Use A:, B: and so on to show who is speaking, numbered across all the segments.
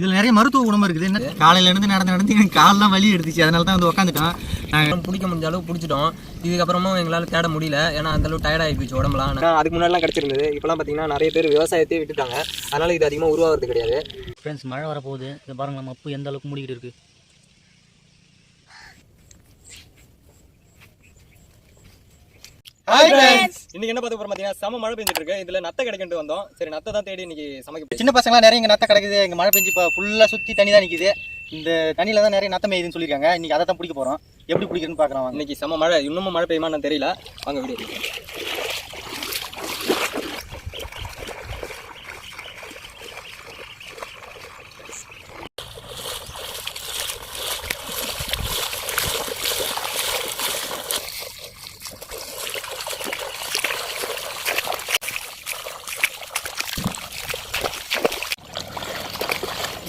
A: இதில் நிறைய மருத்துவ குணம் இருக்குது. என்ன? காலையில இருந்து நடந்து நடந்து எனக்கு கால்லாம் வலி எடுத்துச்சு. அதனால தான் வந்து உட்காந்துட்டோம் நாங்கள்
B: பிடிக்க முடிஞ்ச அளவு பிடிச்சிட்டோம். இதுக்கப்புறமும் எங்களால் தேட முடியல. ஏன்னா அந்த அளவு டயர்ட் ஆகி போச்சு உடம்புலாம். ஆனா, அதுக்கு முன்னாடிலாம் கிடச்சிருந்தது. இப்போலாம் பார்த்தீங்கன்னா நிறைய பேர் விவசாயத்தையே விட்டுட்டாங்க. அதனால இது அதிகமாக உருவாகிறது கிடையாது.
A: ஃப்ரெண்ட்ஸ் மழை வரப்போகுது. இது பாருங்களா மப்பு எந்த அளவுக்கு மூடிக்கிட்டு இருக்கு?
B: இன்னைக்கு என்ன பார்த்து போறோம் பார்த்தீங்கன்னா செம மழை பெஞ்சிட்டு இருக்கு இதுல நத்தை கிடைக்கிட்டு வந்தோம். சரி நத்தை தான் தேடி இன்னைக்கு சமைக்க
A: சின்ன பசங்களாம் நிறைய இங்கே நத்தை கிடக்குது. இங்கே மழை பெஞ்சு இப்போ ஃபுல்லாக சுற்றி தண்ணி தான் நிற்கிது இந்த தண்ணியில் தான் நிறைய நத்தம் மேயுதுன்னு சொல்லியிருக்காங்க. இன்னைக்கு அதை தான் பிடிக்க போகிறோம் எப்படி பிடிக்கிறதுன்னு பார்க்குறோம் வாங்க.
B: இன்னைக்கு செம மழை. இன்னமும் மழை பெய்யுமான்னு தெரியல. வாங்க வீடியோ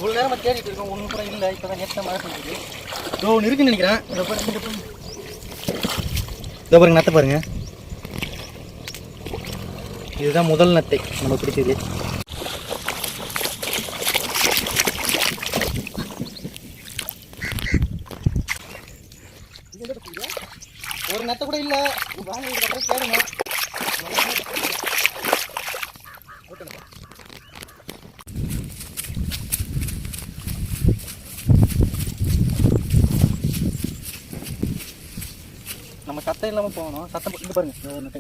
A: இவ்வளோ நேரம் தேடிட்டு இருக்கோம். ஒன்றும் கூட இல்லை. இப்போ தான் நேற்று மழை பெஞ்சுது இதோ ஒன்று இருக்குன்னு நினைக்கிறேன். இதோ பாருங்க இதை பாருங்க. இதோ பாருங்க நத்தை பாருங்க. இதுதான் முதல் நத்தை. நம்ம பிடிச்சது ஒரு நத்தை கூட இல்லை. வாங்க இதுக்கப்புறம் தேடுங்க. சத்தம் இல்லாமல் போகணும். சத்தம் இது பாருங்க. இதோ ஒரு நத்தை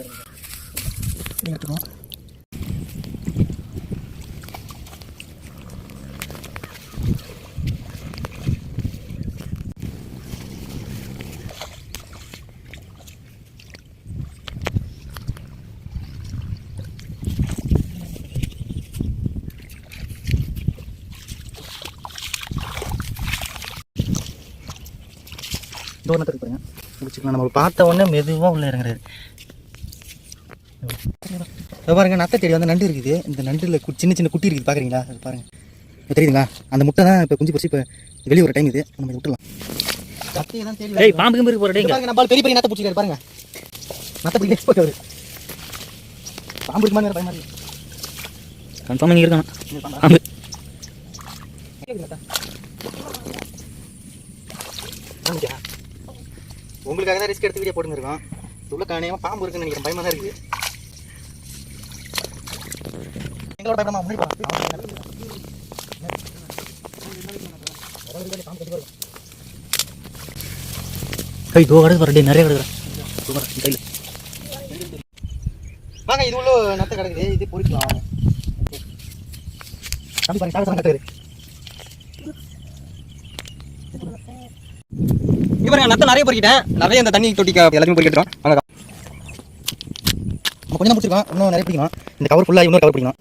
A: இருக்கு பாருங்க முடிச்சுக்கலாம். நம்ம பார்த்த உடனே மெதுவாக உள்ள இறங்குறாரு. பாருங்க நத்தை செடி வந்து நண்டு இருக்குது. இந்த நண்டுல சின்ன சின்ன குட்டி இருக்குது. பார்க்குறீங்களா அது பாருங்க. இது தெரியுதுங்களா? அந்த முட்டை தான் இப்போ குஞ்சு பொறிச்சு இப்போ வெளியே ஒரு டைம் இது. நம்ம விட்டுலாம்
C: ஏய் பாம்பு கிம்பு இருக்கு போற
A: இங்க. பாருங்க நம்ம ஆளு பெரிய பெரிய நத்தை பிடிச்சிருக்காரு. பாருங்க. நத்தை பிடிக்க போட்டு அவரு பாம்பு இருக்குமா நேரம் பயமா இருக்கு.
C: கன்ஃபார்ம் இங்க இருக்கான்.
A: பாம்பா.
C: பாம்பு
A: கேக்குது நத்தை. வாங்கிக்கா. உங்களுக்காக தான் ரிஸ்க் எடுத்து வீடியோ போட்டுருக்கோம் உள்ள காணியமா பாம்பு இருக்குன்னு நினைக்கிறேன். பயமா தான் இருக்குது. எங்களோட பயப்படாம முன்னாடி போலாம்.
C: ஏய் தோ கடை வரடே நிறைய கடை சூப்பர் கையில்.
A: வாங்க இது உள்ள நத்தை கிடக்குது இது பொறிக்கலாம்.
B: இங்க பாருங்க நத்தை நிறைய பொறிக்கிட்டேன் நிறைய இந்த தண்ணி தொட்டி எல்லாத்தையும் பொறிக்கிட்டுருக்கோம் வாங்க
A: கொஞ்சம் தான் பிடிச்சிருக்கோம் இன்னும் நிறைய பிடிக்கணும். இந்த கவர் ஃபுல்லாக இன்னொரு கவர் பிடிக்கணும்.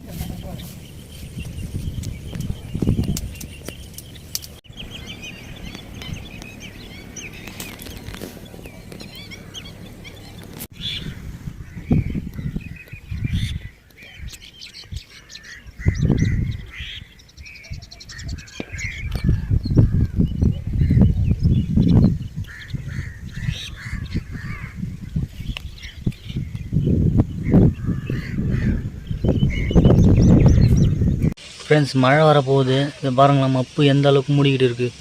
C: ஃப்ரெண்ட்ஸ் மழை வரப்போகுது. இதை பாருங்களா மப்பு எந்த அளவுக்கு மூடிக்கிட்டு இருக்கு.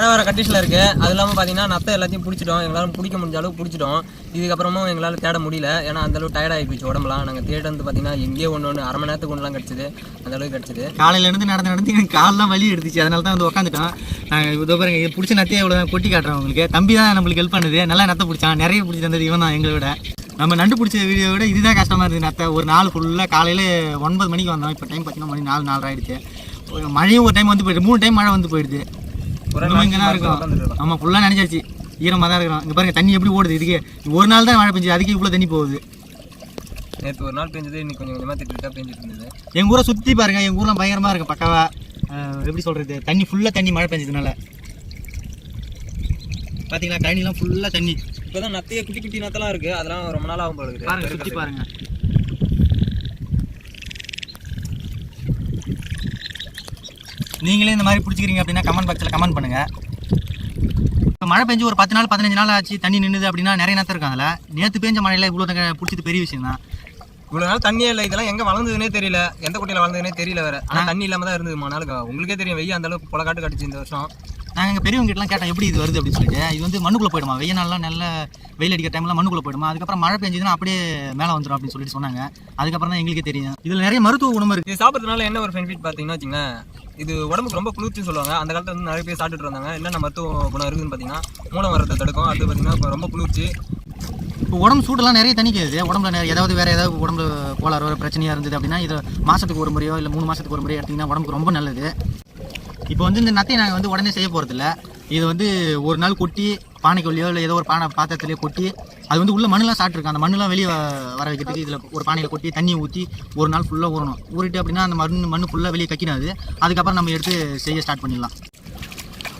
B: மழை வர கண்டிஷனில் இருக்குது அது இல்லாமல் பார்த்தீங்கன்னா நத்தை எல்லாத்தையும் பிடிச்சிட்டோம் எங்களால் பிடிக்க முடிஞ்ச அளவுக்கு பிடிச்சிட்டோம் இதுக்கப்புறமும் எங்களால் தேட முடியல. ஏன்னா அந்த அளவு டயர்ட் ஆகி போச்சு உடம்புலாம். நாங்கள் தேட வந்து பார்த்தீங்கன்னா எங்கேயோ ஒன்று ஒன்று அரை மணி நேரத்துக்கு ஒன்றுலாம் கிடச்சிது. அந்த அளவுக்கு கிடச்சிது.
A: காலையிலேருந்து நடந்து நடந்து எனக்கு காலெலாம் வலி எடுத்துச்சு. அதனால தான் வந்து உட்காந்துட்டோம் நாங்கள் இதோ பாருங்க இது பிடிச்ச நத்தையை இவ்வளோ கொட்டி காட்டுறோம் உங்களுக்கு. தம்பி தான் நம்மளுக்கு ஹெல்ப் பண்ணுது. நல்லா நத்தை பிடிச்சான். நிறைய பிடிச்சி தந்தது இவன் தான் எங்களை விட. நம்ம நண்டு பிடிச்ச வீடியோ விட இதுதான் கஷ்டமாக இருந்தது நத்தை. ஒரு நாள் ஃபுல்லாக காலையில் ஒன்பது மணிக்கு வந்தோம். இப்போ டைம் பார்த்தீங்கன்னா மணி நாலு நாலு ஆகிடுச்சு மழையும் ஒரு டைம் வந்து போயிடுது. மூணு டைம் மழை வந்து போயிடுது. ஆமாம் ஃபுல்லாக நினைச்சாச்சு. ஈரமாக தான் இருக்கிறோம். இங்கே பாருங்க தண்ணி எப்படி ஓடுது? இதுக்கு ஒரு நாள் தான் மழை பெஞ்சு அதுக்கு இவ்வளோ தண்ணி போகுது.
B: நேற்று ஒரு நாள் பெஞ்சது இன்னைக்கு கொஞ்சம் கொஞ்சமாக திட்டு பெஞ்சிட்டு இருந்தது.
A: எங்கள் ஊரை சுற்றி பாருங்க எங்கள் ஊர்லாம் பயங்கரமாக இருக்கு பக்காவா. அஹ் எப்படி சொல்கிறது தண்ணி ஃபுல்லாக தண்ணி மழை பெஞ்சதுனால. பார்த்தீங்களா தண்ணிலாம் ஃபுல்லாக தண்ணி.
B: இப்போ தான் நத்தைய குட்டி குட்டி நத்தெல்லாம் இருக்குது அதெல்லாம் ரொம்ப நாள் ஆகும் போல இருக்குது
A: பாருங்க சுற்றி பாருங்க. நீங்களே இந்த மாதிரி பிடிச்சிக்கிறீங்க அப்படின்னா கமெண்ட் பாக்ஸில் கமெண்ட் பண்ணுங்கள் இப்போ மழை பெஞ்சு ஒரு பத்து நாள் பதினஞ்சு நாள் ஆச்சு தண்ணி நின்றுது அப்படின்னா நிறைய நேரத்தில் இருக்காங்கல்ல நேற்று பெஞ்ச மழையில் இவ்வளோ பிடிச்சது பெரிய விஷயம் தான்.
B: இவ்வளவு நாள் தண்ணியே இல்லை இதெல்லாம் எங்க வளர்ந்ததுனே தெரியல. எந்த குட்டையில வளர்ந்ததுனே தெரியல வேற. ஆனா தண்ணி இல்லாம தான் இருந்தது நாளுக்கு உங்களுக்கே தெரியும் வெய்ய அந்த அளவுக்கு புல காட்டு கடிச்சு இந்த வருஷம்.
A: நாங்கள் எங்கள் பெரியவங்ககிட்டலாம் கேட்டோம் எப்படி இது வருது? அப்படின்னு சொல்லிட்டு இது வந்து மண்ணுக்குள்ளே போயிடுமா? வெய்ய நாள்லாம் நல்ல வெயில் அடிக்கிற டைம்லாம் மண்ணுக்குள்ளே போயிடுமா? அதுக்கப்புறம் மழை பெஞ்சதுன்னா அப்படியே மேலே வந்துடும் அப்படின்னு சொல்லிட்டு சொன்னாங்க. அதுக்கப்புறம் தான் எங்களுக்கே தெரியும். இதில் நிறைய மருத்துவ குணம் இருக்குது
B: இது சாப்பிட்றதுனால என்ன ஒரு பெனிஃபிட் பார்த்தீங்கன்னா வச்சுங்களேன் இது உடம்புக்கு ரொம்ப குளிர்ச்சின்னு சொல்லுவாங்க. அந்த காலத்துல வந்து நிறைய பேர் சாப்பிட்டுட்டு இருந்தாங்க. என்னென்ன மருத்துவ குணம் இருக்குதுன்னு பார்த்தீங்கன்னா மூலம் வரத்தை தடுக்கும். அது பார்த்தீங்கன்னா ரொம்ப குளிர்ச்சி.
A: இப்போ உடம்பு சூடெல்லாம் நிறைய தணிக்குது உடம்புல நிறைய ஏதாவது வேறு ஏதாவது உடம்புல கோளாறு பிரச்சனையாக இருந்தது அப்படின்னா இதை மாதத்துக்கு ஒரு முறையோ இல்லை மூணு மாதத்துக்கு ஒரு முறையோ எடுத்திங்கன்னா உடம்புக்கு ரொம்ப நல்லது. இப்போ வந்து இந்த நத்தையை நாங்கள் வந்து உடனே செய்ய போகிறதில்ல இது வந்து ஒரு நாள் கொட்டி பானைக்குள்ளேயோ இல்லை ஏதோ ஒரு பானை பாத்திரத்துலையோ கொட்டி அது வந்து உள்ள மண்ணெலாம் சாப்பிட்ருக்கு அந்த மண்ணெலாம் வெளியே வர வைக்கிறதுக்கு இதில் ஒரு பானையில் கொட்டி தண்ணியை ஊற்றி ஒரு நாள் ஃபுல்லாக ஊறணும். ஊறிட்டு அப்படின்னா அந்த மண் மண் ஃபுல்லாக வெளியே கக்கிடாது. அதுக்கப்புறம் நம்ம எடுத்து செய்ய ஸ்டார்ட் பண்ணிடலாம்.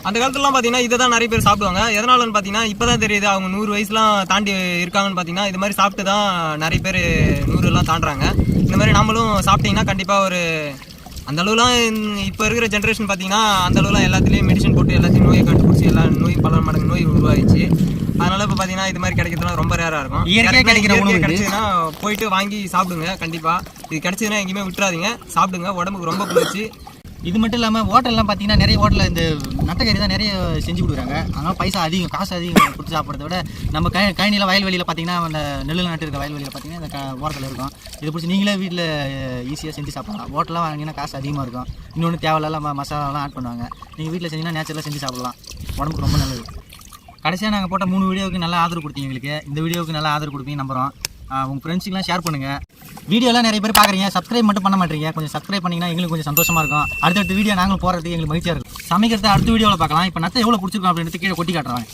B: அந்த காலத்துலலாம் பார்த்தீங்கன்னா இதை தான் நிறைய பேர் சாப்பிடுவாங்க. எதனாலன்னு பார்த்தீங்கன்னா இப்போ தான் தெரியுது அவங்க நூறு வயசுலாம் தாண்டி இருக்காங்கன்னு பார்த்தீங்கன்னா இது மாதிரி சாப்பிட்டு தான் நிறைய பேர் நூறுலாம் தாண்டுறாங்க. இந்த மாதிரி நம்மளும் சாப்பிட்டிங்கன்னா கண்டிப்பாக ஒரு அந்த அளவுலாம் இப்போ இருக்கிற ஜென்ரேஷன் பார்த்தீங்கன்னா அந்த அளவுலாம் எல்லாத்துலேயும் மெடிசன் போட்டு எல்லாத்தையும் நோயை கண்டுபிடிச்சி எல்லா நோய் பல மடங்கு நோய் உருவாயிடுச்சு. அதனால இப்போ பார்த்தீங்கன்னா இது மாதிரி கிடைக்கிறதுலாம் ரொம்ப ரேராக இருக்கும்.
A: இயற்கையா கிடைக்கிற உணவு.
B: கிடைச்சதுன்னா போயிட்டு வாங்கி சாப்பிடுங்க கண்டிப்பாக இது கிடைச்சதுன்னா எங்கேயுமே விட்டுறாதீங்க. சாப்பிடுங்க உடம்புக்கு ரொம்ப குளிர்ச்சி.
A: இது மட்டும் இல்லாமல் ஹோட்டல்லாம் பார்த்தீங்கன்னா நிறைய ஹோட்டலில் இந்த நட்டக்கறி தான் நிறைய செஞ்சு கொடுக்குறாங்க. அதனால் பைசா அதிகம் காசு அதிகம் கொடுத்து சாப்பிட்றத விட நம்ம கை கழனியில் வயல்வெளியில் பார்த்தீங்கன்னா அந்த நெல்லில் நட்டு இருக்க வயல்வெளியில் பார்த்தீங்கன்னா இந்த க ஓரத்தில் இருக்கும். இதை பிடிச்சி நீங்களே வீட்டில் ஈஸியாக செஞ்சு சாப்பிடலாம். ஹோட்டலில் வாங்கினா காசு அதிகமாக இருக்கும். இன்னொன்று தேவையில்லாம் மசாலாலாம் ஆட் பண்ணுவாங்க. நீங்கள் வீட்டில் செஞ்சீங்கன்னா நேச்சுரலாக செஞ்சு சாப்பிடலாம். உடம்புக்கு ரொம்ப நல்லது. கடைசியாக நாங்கள் போட்ட மூணு வீடியோவுக்கு நல்லா ஆதரவு கொடுத்தீங்க எங்களுக்கு. இந்த வீடியோவுக்கு நல்லா ஆதரவு கொடுப்பீங்க நம்புகிறோம் உங்கள் ஃப்ரெண்ட்ஸுக்கெலாம் ஷேர் பண்ணுங்கள் வீடியோலாம் நிறைய பேர் பார்க்குறீங்க. சப்ஸ்கிரைப் மட்டும் பண்ண மாட்டீங்க. கொஞ்சம் சப்ஸ்கிரைப் பண்ணிங்கன்னா எங்களுக்கு கொஞ்சம் சந்தோஷமாக இருக்கும். அடுத்தடுத்த வீடியோ நாங்களும் போகிறதுக்கு எங்களுக்கு மகிழ்ச்சியாக இருக்கும். சமைக்கிறத அடுத்த வீடியோவில் பார்க்கலாம். இப்போ நத்தை எவ்வளோ பிடிச்சிருக்கோம் அப்படின்றது கீழே கொட்டி காட்டுறாங்க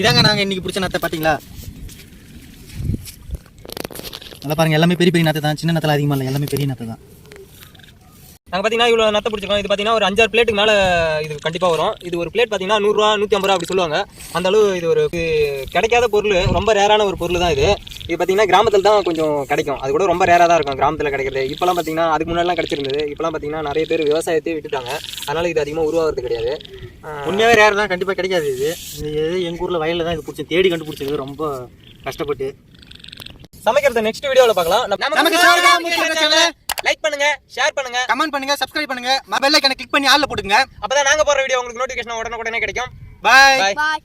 A: இதாங்க நாங்கள் இன்றைக்கி பிடிச்ச நத்தை பார்த்தீங்களா நல்லா பாருங்கள் எல்லாமே பெரிய பெரிய நத்தை தான். சின்ன நத்தில் அதிகமாக இல்லை. எல்லாமே பெரிய நத்தை தான்.
B: நாங்கள் பார்த்தீங்கன்னா இவ்வளோ நத்தை பிடிச்சிருக்கோம். இது பார்த்தீங்கன்னா ஒரு அஞ்சாறு பிளேட்டுக்கு மேலே இது கண்டிப்பாக வரும். இது ஒரு பிளேட் பார்த்தீங்கன்னா நூறுரூவா நூற்றி ஐம்பது ரூபா அப்படி சொல்லுவாங்க. அந்த அளவு இது ஒரு கிடைக்காத பொருள் ரொம்ப ரேரான ஒரு பொருள் தான் இது. இது பார்த்தீங்கன்னா கிராமத்தில் தான் கொஞ்சம் கிடைக்கும். அது கூட ரொம்ப ரேராக தான் இருக்கும் கிராமத்தில் கிடைக்கிறது. இப்போலாம் பார்த்தீங்கன்னா அதுக்கு முன்னாடிலாம் கிடைச்சிருந்தது. இப்போலாம் பார்த்தீங்கன்னா நிறைய பேர் விவசாயத்தையே விட்டுட்டாங்க. அதனால் இது அதிகமாக உருவாகிறது கிடையாது.
A: உண்மையாகவே ரேர் தான் கண்டிப்பாக கிடைக்காது இது. இது எங்கள் ஊரில் வயலில் தான் இது பிடிச்சி தேடி கண்டுபிடிச்சது. ரொம்ப கஷ்டப்பட்டு.
B: சமைக்கிறத நெக்ஸ்ட் வீடியோவில் பார்க்கலாம்.
A: நமக்கு
B: லைக் பண்ணுங்க ஷேர் பண்ணுங்க.
A: கமெண்ட் பண்ணுங்க சப்ஸ்கிரைப் பண்ணுங்க. பெல் ஐக்கனை கிளிக் பண்ணி ஆல்ல போட்டுங்க
B: அப்பதான் நாங்க போற வீடியோ உங்களுக்கு நோட்டிஃபிகேஷன் உடனே உடனே கிடைக்கும்
A: பாய்
B: பாய்.